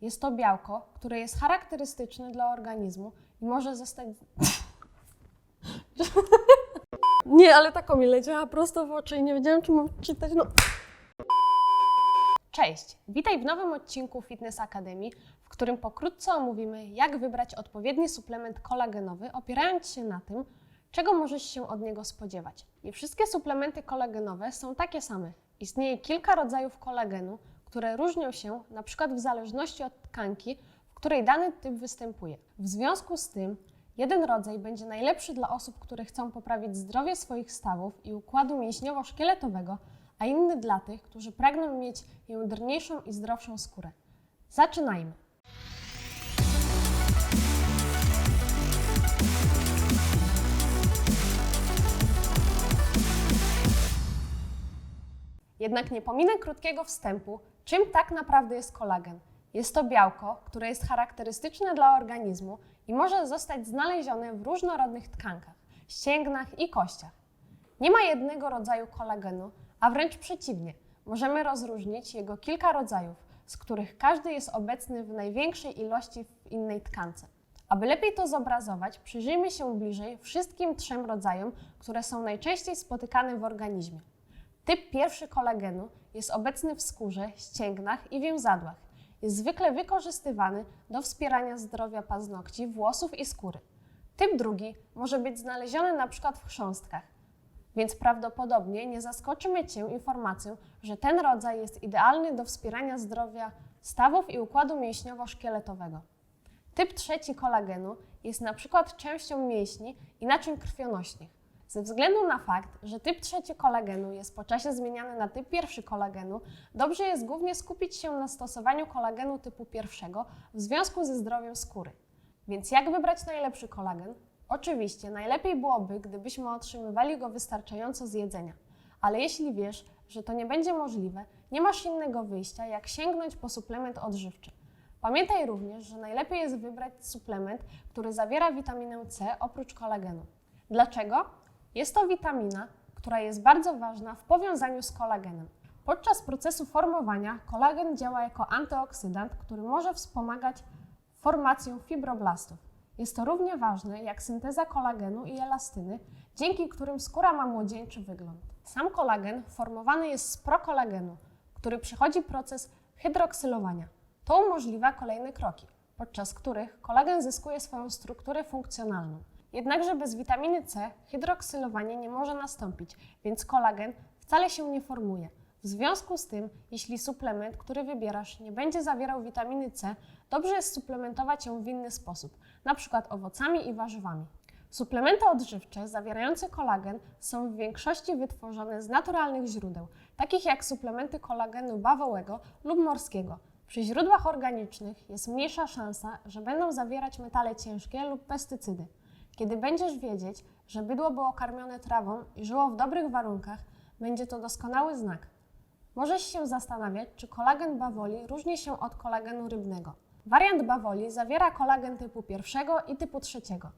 Jest to białko, które jest charakterystyczne dla organizmu i może zostać. nie, ale taką mi leciała prosto w oczy i nie wiedziałam, czy mam czytać. No. Cześć! Witaj w nowym odcinku Fitness Academy, w którym pokrótce omówimy, jak wybrać odpowiedni suplement kolagenowy, opierając się na tym, czego możesz się od niego spodziewać. Nie wszystkie suplementy kolagenowe są takie same. Istnieje kilka rodzajów kolagenu, które różnią się na przykład w zależności od tkanki, w której dany typ występuje. W związku z tym, jeden rodzaj będzie najlepszy dla osób, które chcą poprawić zdrowie swoich stawów i układu mięśniowo-szkieletowego, a inny dla tych, którzy pragną mieć jędrniejszą i zdrowszą skórę. Zaczynajmy! Jednak nie pominę krótkiego wstępu, czym tak naprawdę jest kolagen. Jest to białko, które jest charakterystyczne dla organizmu i może zostać znalezione w różnorodnych tkankach, ścięgnach i kościach. Nie ma jednego rodzaju kolagenu, a wręcz przeciwnie, możemy rozróżnić jego kilka rodzajów, z których każdy jest obecny w największej ilości w innej tkance. Aby lepiej to zobrazować, przyjrzyjmy się bliżej wszystkim trzem rodzajom, które są najczęściej spotykane w organizmie. Typ pierwszy kolagenu jest obecny w skórze, ścięgnach i więzadłach. Jest zwykle wykorzystywany do wspierania zdrowia paznokci, włosów i skóry. Typ drugi może być znaleziony na przykład w chrząstkach, więc prawdopodobnie nie zaskoczymy Cię informacją, że ten rodzaj jest idealny do wspierania zdrowia stawów i układu mięśniowo-szkieletowego. Typ trzeci kolagenu jest przykład częścią mięśni i naczyń krwionośnych. Ze względu na fakt, że typ trzeci kolagenu jest po czasie zmieniany na typ pierwszy kolagenu, dobrze jest głównie skupić się na stosowaniu kolagenu typu pierwszego w związku ze zdrowiem skóry. Więc jak wybrać najlepszy kolagen? Oczywiście najlepiej byłoby, gdybyśmy otrzymywali go wystarczająco z jedzenia. Ale jeśli wiesz, że to nie będzie możliwe, nie masz innego wyjścia, jak sięgnąć po suplement odżywczy. Pamiętaj również, że najlepiej jest wybrać suplement, który zawiera witaminę C oprócz kolagenu. Dlaczego? Jest to witamina, która jest bardzo ważna w powiązaniu z kolagenem. Podczas procesu formowania kolagen działa jako antyoksydant, który może wspomagać formację fibroblastów. Jest to równie ważne jak synteza kolagenu i elastyny, dzięki którym skóra ma młodzieńczy wygląd. Sam kolagen formowany jest z prokolagenu, który przechodzi proces hydroksylowania. To umożliwia kolejne kroki, podczas których kolagen zyskuje swoją strukturę funkcjonalną. Jednakże bez witaminy C hydroksylowanie nie może nastąpić, więc kolagen wcale się nie formuje. W związku z tym, jeśli suplement, który wybierasz, nie będzie zawierał witaminy C, dobrze jest suplementować ją w inny sposób, np. owocami i warzywami. Suplementy odżywcze zawierające kolagen są w większości wytworzone z naturalnych źródeł, takich jak suplementy kolagenu bawołego lub morskiego. Przy źródłach organicznych jest mniejsza szansa, że będą zawierać metale ciężkie lub pestycydy. Kiedy będziesz wiedzieć, że bydło było karmione trawą i żyło w dobrych warunkach, będzie to doskonały znak. Możesz się zastanawiać, czy kolagen bawoli różni się od kolagenu rybnego. Wariant bawoli zawiera kolagen typu pierwszego i typu trzeciego.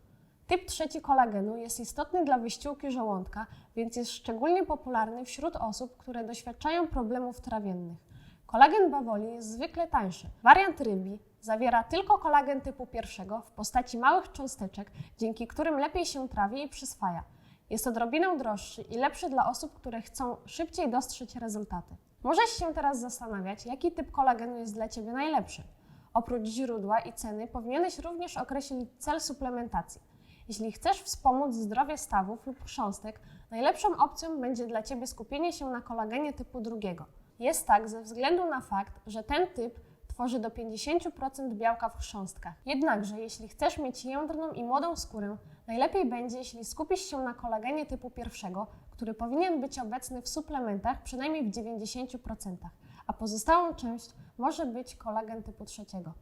Typ trzeci kolagenu jest istotny dla wyściółki żołądka, więc jest szczególnie popularny wśród osób, które doświadczają problemów trawiennych. Kolagen bawoli jest zwykle tańszy. Wariant rybi zawiera tylko kolagen typu pierwszego w postaci małych cząsteczek, dzięki którym lepiej się trawi i przyswaja. Jest odrobinę droższy i lepszy dla osób, które chcą szybciej dostrzec rezultaty. Możesz się teraz zastanawiać, jaki typ kolagenu jest dla Ciebie najlepszy. Oprócz źródła i ceny powinieneś również określić cel suplementacji. Jeśli chcesz wspomóc zdrowie stawów lub chrząstek, najlepszą opcją będzie dla Ciebie skupienie się na kolagenie typu drugiego. Jest tak ze względu na fakt, że ten typ tworzy do 50% białka w chrząstkach. Jednakże, jeśli chcesz mieć jędrną i młodą skórę, najlepiej będzie, jeśli skupisz się na kolagenie typu pierwszego, który powinien być obecny w suplementach przynajmniej w 90%, a pozostałą część może być kolagen typu trzeciego.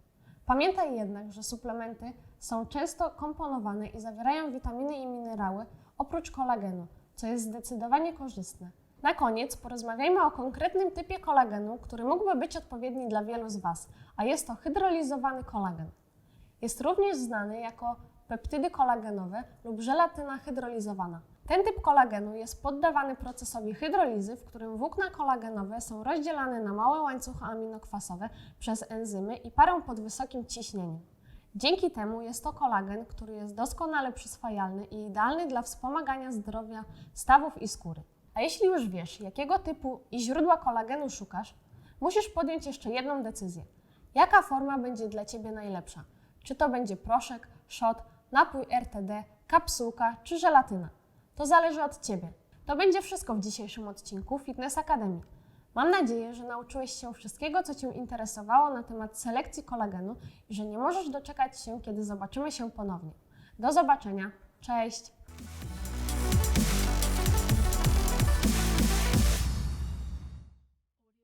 Pamiętaj jednak, że suplementy są często komponowane i zawierają witaminy i minerały oprócz kolagenu, co jest zdecydowanie korzystne. Na koniec porozmawiajmy o konkretnym typie kolagenu, który mógłby być odpowiedni dla wielu z Was, a jest to hydrolizowany kolagen. Jest również znany jako peptydy kolagenowe lub żelatyna hydrolizowana. Ten typ kolagenu jest poddawany procesowi hydrolizy, w którym włókna kolagenowe są rozdzielane na małe łańcuchy aminokwasowe przez enzymy i parą pod wysokim ciśnieniem. Dzięki temu jest to kolagen, który jest doskonale przyswajalny i idealny dla wspomagania zdrowia stawów i skóry. A jeśli już wiesz, jakiego typu i źródła kolagenu szukasz, musisz podjąć jeszcze jedną decyzję. Jaka forma będzie dla Ciebie najlepsza? Czy to będzie proszek, shot, napój RTD, kapsułka czy żelatyna? To zależy od Ciebie. To będzie wszystko w dzisiejszym odcinku Fitness Academy. Mam nadzieję, że nauczyłeś się wszystkiego, co Cię interesowało na temat selekcji kolagenu i że nie możesz doczekać się, kiedy zobaczymy się ponownie. Do zobaczenia. Cześć!